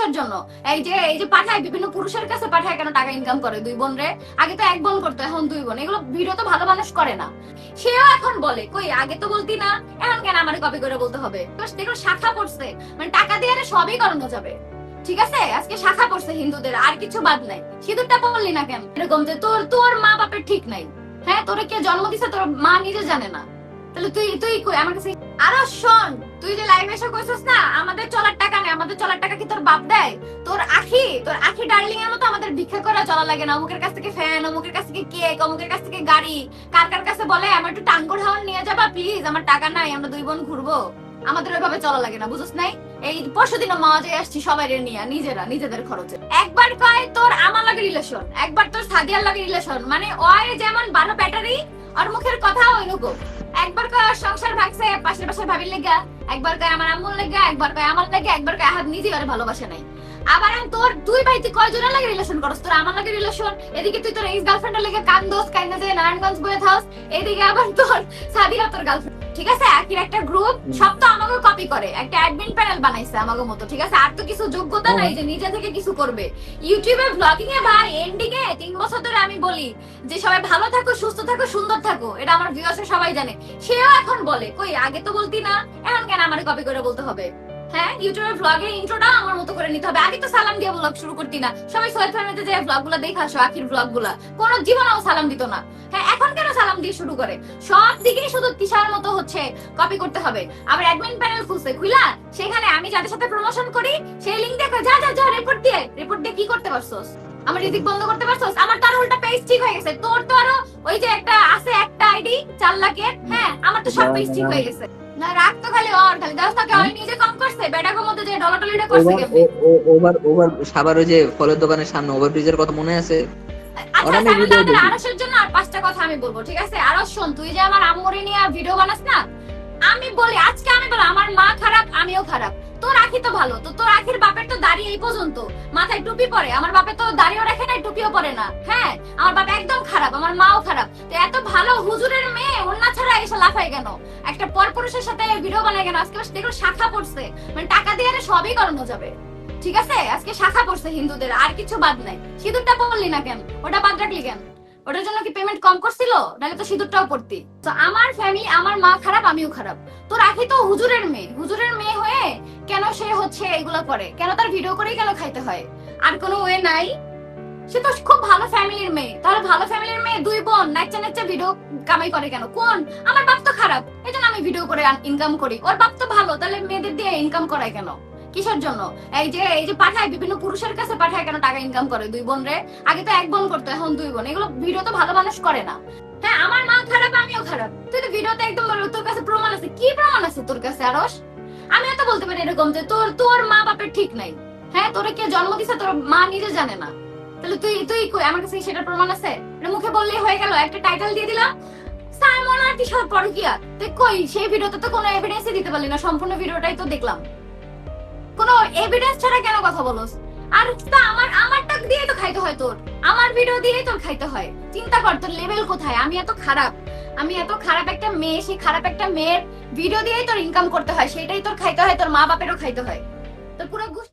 কিসের জন্য। এই যে এই যে পাঠায়, বিভিন্ন পুরুষের কাছে পাঠায় কেন টাকা ইনকাম করে দুই বোন রে? আগে তো এক বোন করতো, এখন দুই বোন। এগুলো ভিডিও তো ভালো মানুষ করে না। সেও এখন বলে, কই, আগে তো বলতি না, এখন কেন আমার কপি করে বলতে হবে? দেখো শাখা পড়ছে মানে টাকা দিয়ে সবই করানো যাবে। ঠিক আছে? আজকে শাখা পড়ছে হিন্দুদের, আর কিছু বাদ নাই। সিঁদুরটা পড়লি না কেন? এরকম যে তোর তোর মা বাপের ঠিক নাই। হ্যাঁ তোরে কে জন্ম দিছে, তোর মা নিজে জানে না। তাহলে তুই তুই কই? আমার কাছে আরও শোন, তুই যে লাইভে এসে কইছিস না, আমাদের তোর বাপ দেয়? তোর আখি? তোর আখি ডার্লিং এর মতো আমাদের ভিক্ষা করে চলা লাগে না। অমুকের কাছ থেকে ফ্যান অমুকের কাছ থেকে কেক অমুকের কাছ থেকে গাড়ি। কার কার কাছে বলে, আমার একটু টাঙ্গুর হাওয়ান নিয়ে যাবা প্লিজ আমার টাকা নাই, আমরা দুই বোন ঘুরবো। আমাদের ওইভাবে চলা লাগে না বুঝছ নাই? এই পরশু দিন মাওয়াজে আসছি, সবাই নিয়ে, নিজেরা, নিজেদের খরচে। একবার কয়, তোর আমার লাগে রিলেশন একবার তোর সাদিয়ার লাগে রিলেশন মানে ওই যেমন বারো ব্যাটারি আর মুখের কথা ওইরকম। একবার কয় সংসার ভাগছে, পাশের পাশের ভাবির লেগা, একবার কয় আমার আম্মুর লেগা, একবার কয় আমার লেগা, একবার কয় আহাত নিজে ভালোবাসে নাই। আবার এখন তোর দুই ভাই তুই কয়জনের লাগে রিলেশন করস? তোর আমার লাগে রিলেশন এদিকে তুই তোর এক্স গার্লফ্রেন্ডের লেগে কান্দোস কান্দা যে নারায়ণগঞ্জ বয়ে থাকস এদিকে আবার তোর সাদিয়া তোর গার্লফ্রেন্ড ঠিক আছে? একই একটা গ্রুপ সব তো আমাকে কপি করে। একটা অ্যাডমিন প্যানেল বানাইছে আমাকে মতো ঠিক আছে? আর তো কিছু যোগ্যতা নাই যে নিজে থেকে কিছু করবে। ইউটিউবে ব্লগিং এ ভাই এন্ডিং এ তিন বছর ধরে আমি বলি যে সবাই ভালো থাকো সুস্থ থাকো সুন্দর থাকো এটা আমার ভিউয়ার্স সবাই জানে। সেও এখন বলে কই আগে তো বলতি না এখন কেন আমার কপি করে বলতে হবে? হ্যাঁ ইউটিউবের ব্লগের ইন্ট্রোটা আমার মতো করে নিতে হবে। আগে তো সালাম দিয়ে ব্লগ শুরু করতি না। সবাই সোহেল ফ্যামিলিতে যে ব্লগ দেখে আসো, আখির ব্লগ কোনো জীবনেও সালাম দিত না। হ্যাঁ এখন কেন সালাম দিয়ে শুরু করে? সব দিকেই শুধু তিশার মতো হচ্ছে কপি করতে হবে। আবার অ্যাডমিন প্যানেল খুলছে। খুইলা, সেখানে আমি যাদের সাথে প্রমোশন করি, সেই লিংক দেখো। যা যা যা রিপোর্ট দিয়ে। রিপোর্ট দিয়ে কি করতে পারছস? আমার রিদিক বন্ধ করতে পারছস? আমার তার উল্টা পেজ ঠিক হয়ে গেছে। তোর তো আরও ওই যে একটা আছে একটা আইডি চার লাখের। হ্যাঁ আমার তো সব পেজ ঠিক হয়ে গেছে। না রাগ তো খালি ওর খালি দাস তাকে নিজে কম করছে বেটাকো মধ্যে যে ডলাটলিটা করছে কেমনে? ও- ও- ওভার ওভার সাবার ওই যে ফলের দোকানের সামনে ওভার কথা মনে আছে? আচ্ছা ওরা আমি তাহলে video আমাদের দেখি। আরসের জন্য আর পাঁচটা কথা আমি বলব ঠিক আছে? আরস শোন তুই যে আমার আম্মুরে নিয়ে ভিডিও বানাস না আমি বলি আজকে আমি বলি আমার মা খারাপ আমিও খারাপ। তোর আখি তো ভালো তো তোর আখির বাপের তো দাড়ি এই পর্যন্ত। মাথায় টুপি পরে আমার বাপে তো দাড়িও রাখে না টুপিও পরে না হ্যাঁ? আমার বাবা একদম খারাপ আমার মাও খারাপ। তো এত ভালো হুজুরের মেয়ে অন্য ছাড়া এসে লাফাই কেন একটা পরপুরুষের সাথে ভিডিও বানায় কেন আজকে দেখো শাখা পড়ছে। মানে টাকা দিয়ে সবই করানো যাবে। ঠিক আছে? আজকে শাখা পড়ছে হিন্দুদের, আর কিছু বাদ নাই। সিঁদুরটা পড়লি না কেন? ওটা বাদ রাখলি কেন? ওটার জন্য কি পেমেন্ট কম করছিল? তো সিঁদুরটাও পড়তি। তো আমার ফ্যামিলি আমার মা খারাপ, আমিও খারাপ। তো রাখি তো হুজুরের মেয়ে। হুজুরের মেয়ে হয়ে কেন সে হচ্ছে এগুলো করে? কেন তার ভিডিও করেই কেন খাইতে হয়? আর কোনো ওয়ে নাই। সে তো খুব ভালো ফ্যামিলির মেয়ে। তাহলে ভালো ফ্যামিলির মেয়ে দুই বোন নাচা নাচা ভিডিও কামাই করে কেন? কোন? আমার বাপ তো খারাপ এই জন্য আমি ভিডিও করে ইনকাম করি। ওর বাপ তো ভালো, তাহলে মেয়েদের দিয়ে ইনকাম করায় কেন? কিসের জন্য? এই যে এই যে পাঠায়, বিভিন্ন পুরুষের কাছে পাঠায় কেন টাকা ইনকাম করে? দুই বোন রে? আগে তো এক বোন করতো, এখন দুই বোন। এগুলো ভিডিও তো ভালো মানুষ করে না। হ্যাঁ আমার মা খারাপ, আমিও খারাপ। তুই তো ভিডিওতে একদম তোর কাছে প্রমাণ আছে। কি প্রমাণ আছে তোর কাছে আরস আমিও তো বলতে পারি এরকম যে তোর তোর মা বাপের ঠিক নাই। হ্যাঁ তোরে কে জন্ম দিছে, তোর মা নিজে জানে না। তাহলে তুই তুই কই? আমার কাছে সেটার প্রমাণ আছে? এটা মুখে বললেই হয়ে গেল, একটা টাইটেল দিয়ে দিলাম। সাইমন আর কিশোর পরকিয়া। তুই কই, সেই ভিডিওতে তো কোনো এভিডেন্সই দিতে পারলি না, সম্পূর্ণ ভিডিওটাই তো দেখলাম। কোনো এভিডেন্স ছাড়া কেন কথা বলস? আর তা আমার আমারটা দিয়ে তো খাইতে হয় তোর। আমার ভিডিও দিয়েই তোর খাইতে হয়। চিন্তা কর, তোর লেভেল কোথায়? আমি এত খারাপ। আমি এত খারাপ একটা মেয়ে, সেই খারাপ একটা মেয়ের ভিডিও দিয়েই তোর ইনকাম করতে হয় সেটাই তোর খাইতে হয়, তোর মা বাপেরও খাইতে হয়। তোর পুরো